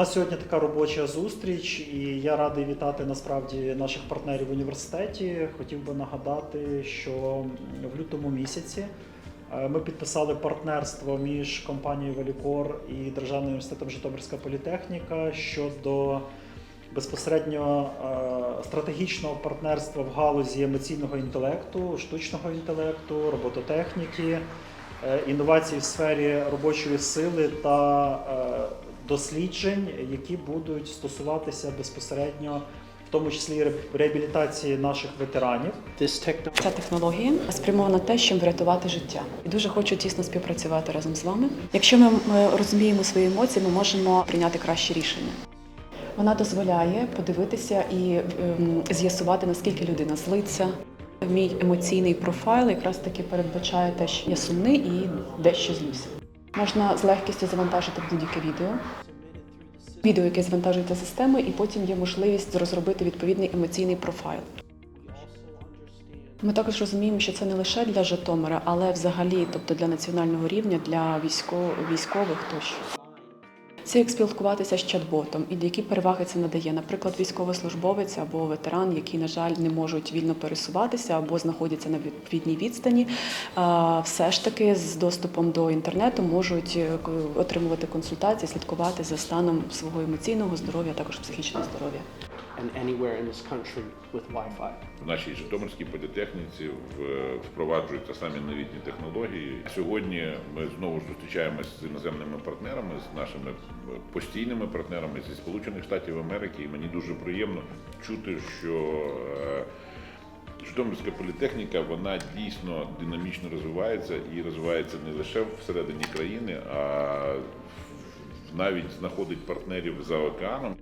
нас сьогодні така робоча зустріч, і я радий вітати насправді наших партнерів в університеті. Хотів би нагадати, що в лютому місяці е, ми підписали партнерство між компанією Велікор і Державним університетом Житомирська політехніка щодо безпосередньо е, стратегічного партнерства в галузі емоційного інтелекту, штучного інтелекту, робототехніки, е, інновацій в сфері робочої сили та досліджень, які будуть стосуватися безпосередньо, в тому числі реабілітації наших ветеранів. Ця технологія спрямована те, щоб врятувати життя. І дуже хочу тісно співпрацювати разом з вами. Якщо ми ми розуміємо свої емоції, ми можемо прийняти кращі рішення. Вона дозволяє подивитися і ем, з'ясувати, наскільки людина злиться. Мій емоційний профайл якраз таки передбачає те, що я сумний і дещо злюся. Можна з легкістю завантажити будь-яке відео. Відео, яке завантажується системою, і потім є можливість розробити відповідний емоційний профайл. Ми також розуміємо, що це не лише для Житомира, але взагалі, тобто для національного рівня, для військо- військових тощо. Це як спілкуватися з чат-ботом, і які переваги це надає. Наприклад, військовослужбовець або ветеран, які, на жаль, не можуть вільно пересуватися або знаходяться на відповідній відстані, все ж таки з доступом до інтернету можуть е, отримувати консультації, слідкувати за станом свого емоційного здоров'я, а також психічного здоров'я. And anywhere in this country with Wi-Fi. В нашій Житомирській політехніці впроваджуються самі новітні технології. Сьогодні ми знову зустрічаємося з іноземними партнерами, з нашими постійними партнерами зі Сполучених Штатів Америки. І мені дуже приємно чути, що е, Житомирська політехніка вона дійсно динамічно розвивається і розвивається не лише всередині країни, а навіть знаходить партнерів за океаном.